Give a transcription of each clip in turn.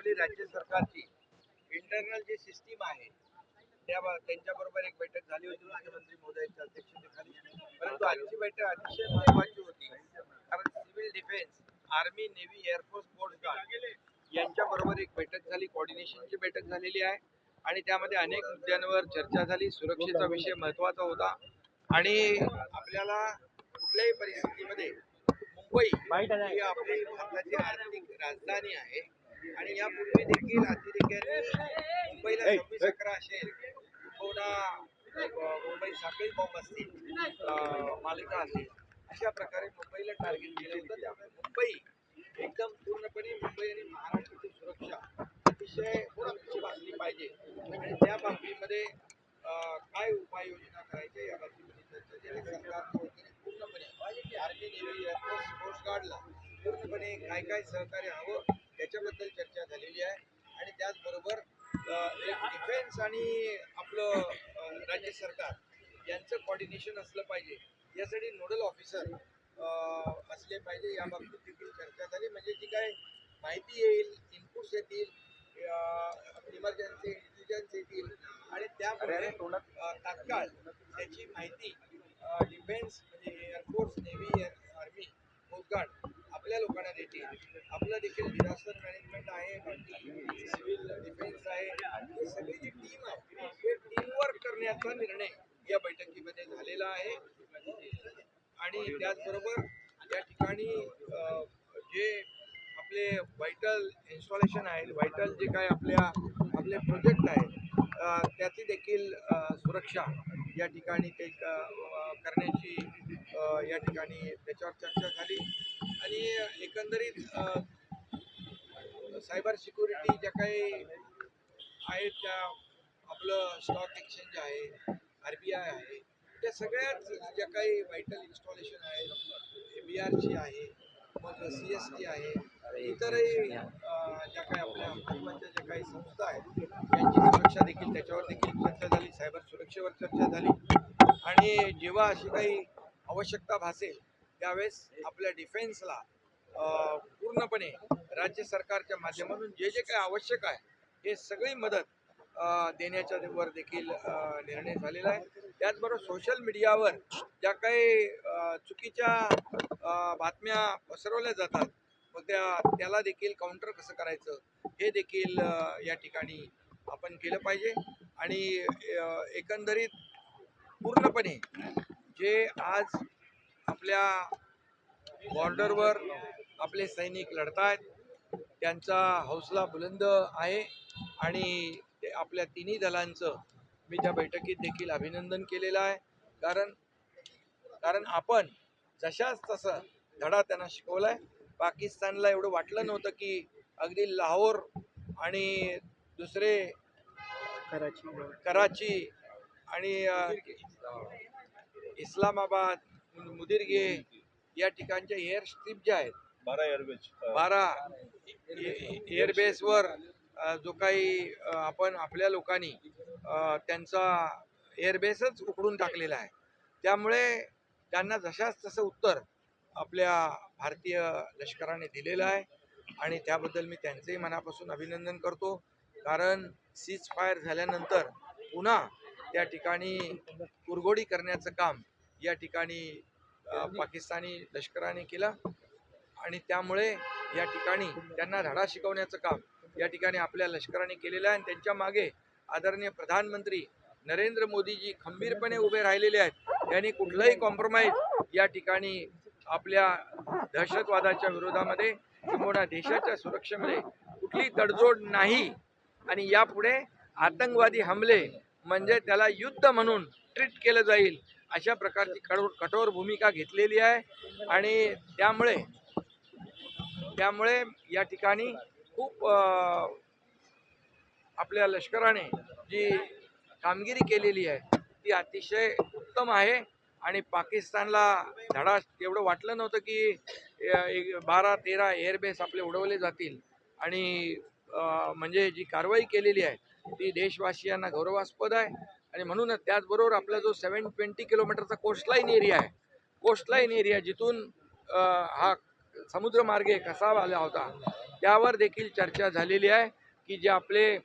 आपली राज्य सरकारची इंटरनल जी सिस्टीम आहे त्या त्यांच्याबरोबर एक बैठक झाली होती मुख्यमंत्री मोदयांच्या अध्यक्षतेखाली. परंतु आजची बैठक अतिशय महत्वाची होती कारण civil defence army navy air force coast guard यांच्याबरोबर एक बैठक झाली कॉर्डिनेशनची बैठक झालेली आहे. आणि त्यामध्ये अनेक मुद्द्यांवर चर्चा झाली सुरक्षेचा विषय महत्त्वाचा होता. आणि आपल्याला कुठल्याही परिस्थितीमध्ये मुंबई ही आपली भारताची आर्थिक राजधानी आहे. आणि यापूर्वी देखील अतिरेक्यांनी मुंबईला सव्वीस अकरा असेल कोणा मुंबई साखळी बॉम्ब असतील मालिका असेल अशा प्रकारे मुंबईला टार्गेट केलं होतं. त्यामुळे मुंबई एकदम पूर्णपणे मुंबई आणि महाराष्ट्राची सुरक्षा अतिशय सुरक्षित असली पाहिजे. आणि त्या बाबतीमध्ये काय उपाययोजना करायच्या या बाबतीमध्ये चर्चा झाली सरकारच्या वतीने पूर्णपणे army navy air force coast गार्डला पूर्णपणे काय काय सहकार्य हवं त्याच्याबद्दल चर्चा झालेली आहे. आणि त्याचबरोबर डिफेन्स आणि आपलं राज्य सरकार यांचं कॉर्डिनेशन असलं पाहिजे. यासाठी नोडल ऑफिसर असले पाहिजे या बाबतीत देखील चर्चा झाली. म्हणजे जी काय माहिती येईल इनपुट्स येतील इमर्जन्सी इंटेलिजन्स येतील. आणि अं, तात्काळ त्याची माहिती डिफेन्स म्हणजे एअरफोर्स नेव्ही आर्मी कोस्टगार्ड आपल्या लोकांना देतील आपलं देखील डिझास्टर मॅनेजमेंट आहे बाकी सिव्हिल डिफेन्स आहे. ही सगळी जी टीम आहे हे टीमवर्क करण्याचा निर्णय या बैठकीमध्ये झालेला आहे. आणि त्याचबरोबर या ठिकाणी जे आपले व्हायटल इन्स्टॉलेशन आहेत व्हायटल जे काय आपल्या आपले प्रोजेक्ट आहेत त्याची देखील सुरक्षा या ठिकाणी ते करण्याची या ठिकाणी त्याच्यावर चर्चा झाली. आणि एकंदरीत सायबर सिक्युरिटी ज्या काही आहेत त्या आपलं स्टॉक एक्सचेंज आहे आर बी आय आहे त्या सगळ्याच ज्या काही व्हायटल इन्स्टॉलेशन आहेत बी आरची आहे मग सी एस टी आहे इतरही ज्या काही आपल्या महत्त्वाच्या ज्या काही संस्था आहेत त्यांची सुरक्षा देखील त्याच्यावर देखील चर्चा झाली सायबर सुरक्षेवर चर्चा झाली. आणि जेव्हा अशी काही आवश्यकता भासेल त्यावेळेस आपल्या डिफेन्सला पूर्णपणे राज्य सरकारच्या माध्यमातून जे जे काही आवश्यक आहे हे सगळी मदत देण्याच्या वर देखील निर्णय झालेला आहे. त्याचबरोबर सोशल मीडियावर ज्या काही चुकीच्या बातम्या पसरवल्या जातात मग त्या त्याला देखील काउंटर कसं करायचं हे देखील या ठिकाणी आपण केलं पाहिजे. आणि एकंदरीत पूर्णपणे जे आज आपल्या बॉर्डरवर आपले सैनिक लढतायत. त्यांचा हौसला बुलंद आहे आणि ते आपल्या तिन्ही दलांचं मी त्या बैठकीत देखील अभिनंदन केलेलं आहे. कारण कारण आपण जशाच तसं धडा त्यांना शिकवलाय. पाकिस्तानला एवढं वाटलं नव्हतं की अगदी लाहोर आणि दुसरे कराची. आणि अ, इस्लामाबाद मुदिरगे या ठिकाणच्या एअर स्ट्रीप ज्या आहेत बारा एअरवेज बारा एअरबेसवर जो काही आपण आपल्या लोकांनी त्यांचा एअरबेसच उकडून टाकलेला आहे. त्यामुळे त्यांना जशाच तसं उत्तर आपल्या भारतीय लष्कराने दिलेलं आहे आणि त्याबद्दल मी त्यांचंही मनापासून अभिनंदन करतो. कारण सीज फायर झाल्यानंतर पुन्हा त्या ठिकाणी कुरगोडी करण्याचं काम या ठिकाणी पाकिस्तानी लष्कराने केलं आणि त्यामुळे या ठिकाणी त्यांना धडा शिकवण्याचं काम या ठिकाणी आपल्या लष्कराने केलेलं आहे. आणि त्यांच्या मागे आदरणीय प्रधानमंत्री नरेंद्र मोदीजी खंबीरपणे उभे राहिलेले आहेत. त्यांनी कुठलंही कॉम्प्रोमाइज या ठिकाणी आपल्या दहशतवादाच्या विरोधामध्ये किंवा देशाच्या सुरक्षेमध्ये कुठली तडजोड नाही. आणि यापुढे आतंकवादी हमले म्हणजे त्याला युद्ध म्हणून ट्रीट केलं जाईल. अशा प्रकारची कठोर कठोर भूमिका घेतलेली आहे आणि त्यामुळे त्यामुळे या ठिकाणी खूप आपल्या लष्कराने जी कामगिरी केलेली आहे ती अतिशय उत्तम आहे आणि पाकिस्तानला धडा एवढं वाटलं नव्हतं की एक बारा तेरा एअरबेस आपले उडवले जातील आणि म्हणजे जी कारवाई केलेली आहे ती देशवासियांना गौरवास्पद आहे. आणि म्हणूनच त्याचबरोबर आपला जो सेवन ट्वेंटी किलोमीटरचा कोस्टलाईन एरिया आहे कोस्टलाईन एरिया जिथून हा समुद्रमार्गे कसा आला होता त्यावर देखील चर्चा झालेली आहे की जे आपले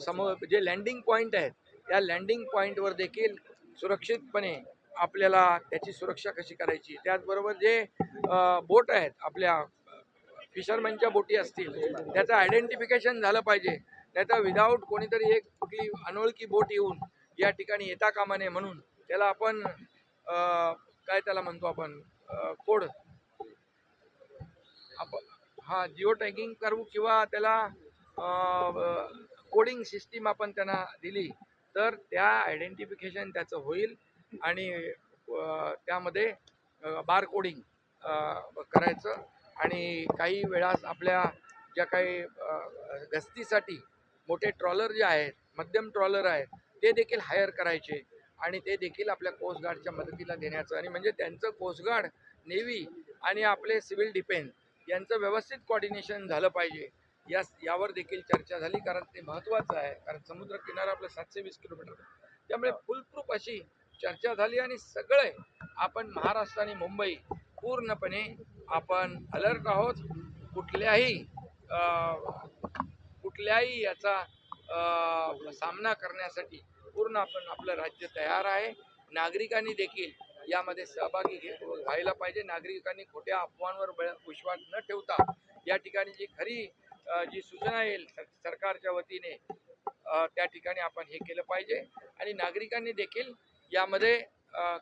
समो जे लँडिंग पॉईंट आहेत त्या लँडिंग पॉईंटवर देखील सुरक्षितपणे आपल्याला त्याची सुरक्षा कशी करायची? त्याचबरोबर जे बोट आहेत आपल्या फिशरमॅनच्या बोटी असतील त्याचं आयडेंटिफिकेशन झालं पाहिजे. त्याचा विदाऊट कोणीतरी एक कुठली अनोळखी बोट येऊन या ठिकाणी येता कामा नये म्हणून त्याला आपण काय त्याला म्हणतो आपण कोड? आपण हा जिओ टॅगिंग करू किंवा त्याला कोडिंग सिस्टीम आपण त्यांना दिली तर त्या आयडेंटिफिकेशन त्याचं होईल आणि त्यामध्ये बार कोडिंग करायचं आणि काही वेळास आपल्या ज्या काही गस्तीसाठी मोठे ट्रॉलर जे आहेत मध्यम ट्रॉलर आहेत ते देखील हायर करायचे आणि ते देखील आपल्या कोस्टगार्डच्या मदतीला देण्याचं आणि म्हणजे त्यांचं कोस्टगार्ड नेव्ही आणि आपले सिव्हिल डिफेन्स यांचं व्यवस्थित कॉर्डिनेशन झालं पाहिजे. या यावर देखील चर्चा झाली कारण ते महत्त्वाचं आहे. कारण समुद्र किनारा आपलं सातशे वीस किलोमीटर त्यामुळे फुलप्रूफ अशी चर्चा झाली आणि सगळे आपण महाराष्ट्र आणि मुंबई पूर्णपणे आपण अलर्ट आहोत. कुठल्याही कुठल्याही याचा सामना करण्यासाठी पूर्ण आपण आपलं राज्य तयार आहे. नागरिकांनी देखील यामध्ये सहभागी घे व्हायला पाहिजे. नागरिकांनी खोट्या अफवांवर बळ- विश्वास न ठेवता या ठिकाणी जी खरी जी सूचना येईल सरकारच्या वतीने त्या ठिकाणी आपण हे केलं पाहिजे. आणि नागरिकांनी देखील यामध्ये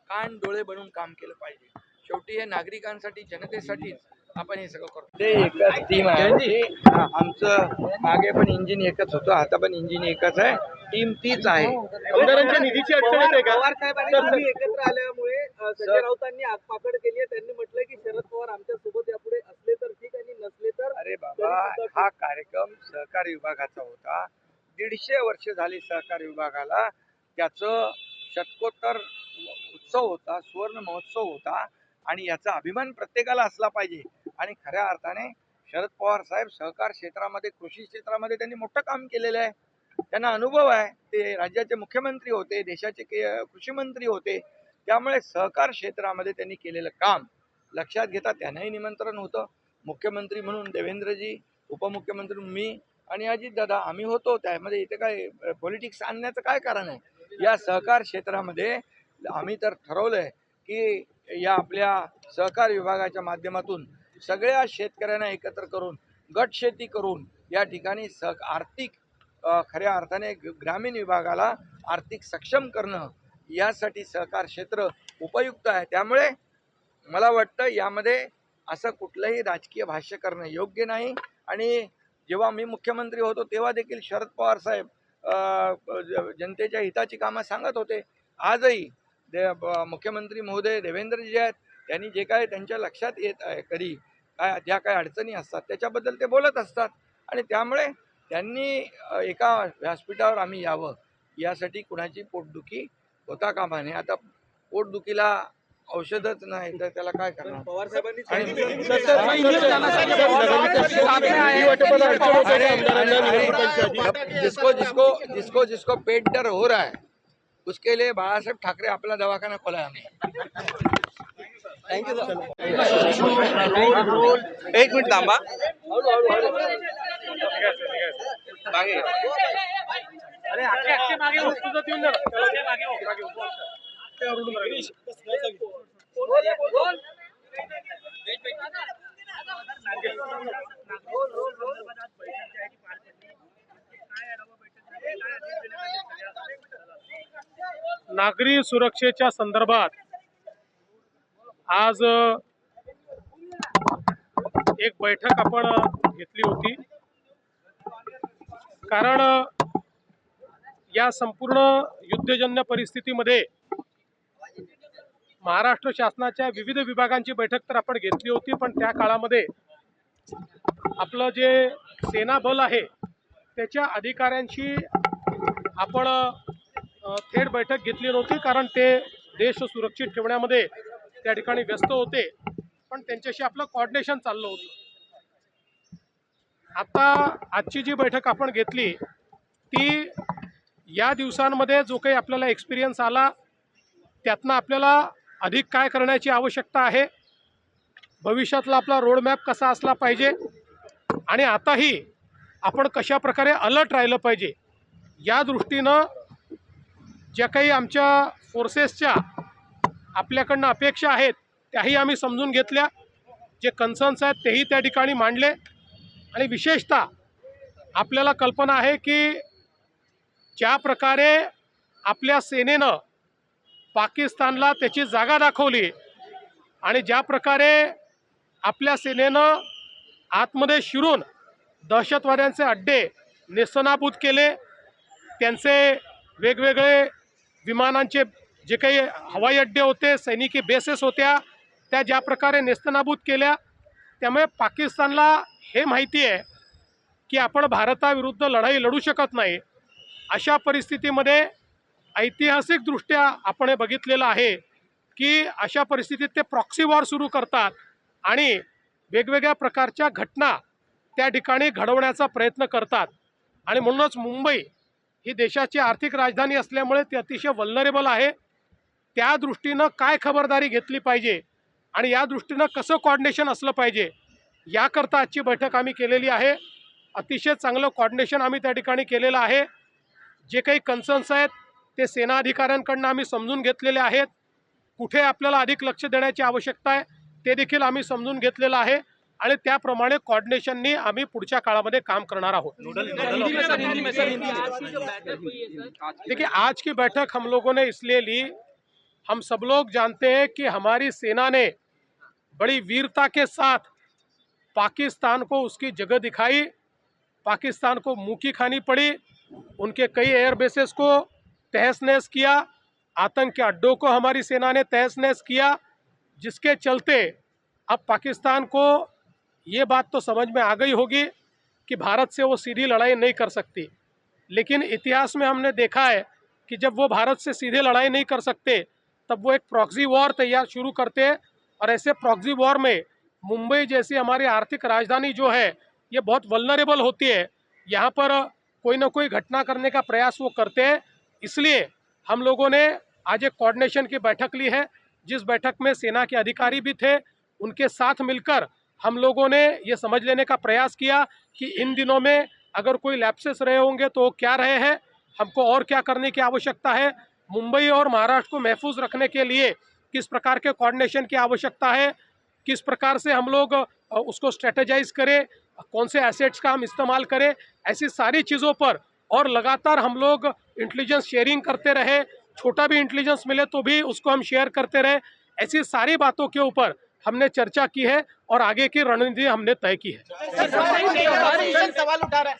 कान डोळे बनून काम केलं पाहिजे. शेवटी हे नागरिकांसाठी जनतेसाठीच आपण हे सगळं करतो. ते एकच टीम आहे आमचं. मागे पण इंजिन एकच होतं आता पण इंजिन एकच आहे. टीम तीच आहे. आमदारांच्या निधीची अडचण येते का? पवार साहेबांनी तुम्ही एकत्र आल्यामुळे संजय राऊतांनी आगपाकड केली आहे. त्यांनी म्हटलं की शरद पवार आमच्यासोबत यापुढे असले तर ठीक आणि नसले तर अरे बाबा हा कार्यक्रम सहकार विभागाचा होता. दीडशे वर्ष झाली सहकार विभागाला. त्याचं शतकोत्तर उत्सव होता सुवर्ण महोत्सव होता. आणि याचा अभिमान प्रत्येकाला असला पाहिजे. आणि खऱ्या अर्थाने शरद पवार साहेब सहकार क्षेत्रामध्ये कृषी क्षेत्रामध्ये त्यांनी मोठं काम केलेलं आहे. त्यांना अनुभव आहे. ते राज्याचे मुख्यमंत्री होते देशाचे के- कृषी मंत्री होते. त्यामुळे सहकार क्षेत्रामध्ये त्यांनी केलेलं काम लक्षात घेता त्यांनाही निमंत्रण होतं. मुख्यमंत्री म्हणून देवेंद्रजी उपमुख्यमंत्री मी आणि अजितदादा आम्ही होतो. त्यामध्ये इथे काय पॉलिटिक्स आणण्याचं काय कारण आहे? या सहकार क्षेत्रामध्ये आम्ही तर ठरवलं आहे की या आपल्या सहकार विभागाच्या माध्यमातून सगळ्या शेतकऱ्यांना एकत्र करून गट शेती करून या ठिकाणी स आर्थिक खऱ्या अर्थाने ग्रामीण विभागाला आर्थिक सक्षम करणं यासाठी सहकार क्षेत्र उपयुक्त आहे. त्यामुळे मला वाटतं यामध्ये असं कुठलंही राजकीय भाष्य करणं योग्य नाही. आणि जेव्हा मी मुख्यमंत्री होतो तेव्हा देखील शरद पवार साहेब जनतेच्या हिताची कामं सांगत होते. आजही दे मुख्यमंत्री महोदय देवेंद्रजी आहेत. त्यांनी जे काय त्यांच्या लक्षात येत आहे कधी काय ज्या काय अडचणी असतात त्याच्याबद्दल ते बोलत असतात आणि त्यामुळे त्यांनी एका व्यासपीठावर आम्ही यावं यासाठी कुणाची पोटदुखी होता कामा नये आता पोटदुखीला औषधच नाही तर त्याला काय करणार पवार साहेबांनी जिसको जिसको जिसको जिसको पेट दर्द हो रहा है उसके लिए बाळासाहेब ठाकरे आपला दवाखाना खोला है हमने एक मिनिट थांबा. मागे नागरी सुरक्षेच्या संदर्भात आज एक बैठक आपण घेतली होती. कारण या संपूर्ण युद्धजन्य परिस्थितीमध्ये महाराष्ट्र शासनाच्या विविध विभागांची बैठक तर आपण घेतली होती पण त्या काळामध्ये आपलं जे सेना बल आहे त्याच्या अधिकाऱ्यांशी आपण थेट बैठक घेतली नव्हती. कारण ते देश सुरक्षित ठेवण्यामध्ये त्या ठिकाणी व्यस्त होते पण त्यांच्याशी आपलं कॉर्डिनेशन चाललं होतं. आता आजची जी बैठक आपण घेतली ती या दिवसांमध्ये जो काही आपल्याला एक्सपिरियन्स आला त्यातनं आपल्याला अधिक काय करण्याची आवश्यकता आहे भविष्यातला आपला रोडमॅप कसा असला पाहिजे आणि आताही आपण कशा प्रकारे अलर्ट राहिलं पाहिजे या दृष्टीनं ज्या काही आमच्या फोर्सेसच्या आपल्याकडनं अपेक्षा आहेत त्याही आम्ही समजून घेतल्या. जे कन्सर्न्स आहेत तेही त्या ठिकाणी मांडले. आणि विशेषतः आपल्याला कल्पना आहे की ज्या प्रकारे आपल्या सेनेनं पाकिस्तानला त्याची जागा दाखवली आणि ज्या प्रकारे आपल्या सेनेनं आतमध्ये शिरून दहशतवाद्यांचे अड्डे नेसनाबूत केले त्यांचे वेगवेगळे विमानांचे जे काही हवाई अड्डे होते सैनिकी बेसेस होत्या त्या ज्या प्रकारे नेस्तनाबूत केल्या त्यामुळे पाकिस्तानला हे माहिती आहे की आपण भारताविरुद्ध लढाई लढू शकत नाही. अशा परिस्थितीमध्ये ऐतिहासिकदृष्ट्या आपण हे बघितलेलं आहे की अशा परिस्थितीत ते प्रॉक्सी वॉर सुरू करतात आणि वेगवेगळ्या प्रकारच्या घटना त्या ठिकाणी घडवण्याचा प्रयत्न करतात. आणि म्हणूनच मुंबई ही देशाची आर्थिक राजधानी असल्यामुळे ती अतिशय वल्नरेबल आहे. त्या दृष्टीनं काय खबरदारी घेतली पाहिजे आणि या दृष्टीनं कसं कॉर्डिनेशन असलं पाहिजे याकरता आजची बैठक आम्ही केलेली आहे. अतिशय चांगलं कॉर्डिनेशन आम्ही त्या ठिकाणी केलेलं आहे. जे काही कन्सर्न्स आहेत ते सेना अधिकाऱ्यांकडनं आम्ही समजून घेतलेले आहेत. कुठे आपल्याला अधिक लक्ष देण्याची आवश्यकता आहे ते देखील आम्ही समजून घेतलेलं आहे आणि त्याप्रमाणे कॉर्डिनेशननी आम्ही पुढच्या काळामध्ये काम करणार आहोत. देखिए आज की बैठक हम लोगों ने इसलिए ली हम सब लोग जानते हैं कि हमारी सेना ने बड़ी वीरता के साथ पाकिस्तान को उसकी जगह दिखाई, पाकिस्तान को मुँह खानी पड़ी, उनके कई एयर बेसेस को तहस नहस किया, आतंक के अड्डों को हमारी सेना ने तहस नहस किया, जिसके चलते अब पाकिस्तान को ये बात तो समझ में आ गई होगी कि भारत से वो सीधी लड़ाई नहीं कर सकती। लेकिन इतिहास में हमने देखा है कि जब वो भारत से सीधे लड़ाई नहीं कर सकते तब वो एक प्रॉक्सी वॉर तैयार शुरू करते हैं। और ऐसे प्रॉक्सी वॉर में मुंबई जैसी हमारी आर्थिक राजधानी जो है, ये बहुत वल्नरेबल होती है। यहाँ पर कोई ना कोई घटना करने का प्रयास वो करते हैं। इसलिए हम लोगों ने आज एक कोऑर्डिनेशन की बैठक ली है, जिस बैठक में सेना के अधिकारी भी थे। उनके साथ मिलकर हम लोगों ने ये समझ लेने का प्रयास किया कि इन दिनों में अगर कोई लैप्सेस रहे होंगे तो क्या रहे हैं, हमको और क्या करने की आवश्यकता है। मुंबई और महाराष्ट्र को महफूज रखने के लिए किस प्रकार के कोऑर्डिनेशन की आवश्यकता है किस प्रकार से हम लोग उसको स्ट्रेटेजाइज करें कौन से एसेट्स का हम इस्तेमाल करें ऐसी सारी चीज़ों पर और लगातार हम लोग इंटेलिजेंस शेयरिंग करते रहे छोटा भी इंटेलिजेंस मिले तो भी उसको हम शेयर करते रहे ऐसी सारी बातों के ऊपर हमने चर्चा की है और आगे की रणनीति हमने तय की है। सवाल उठा रहा है।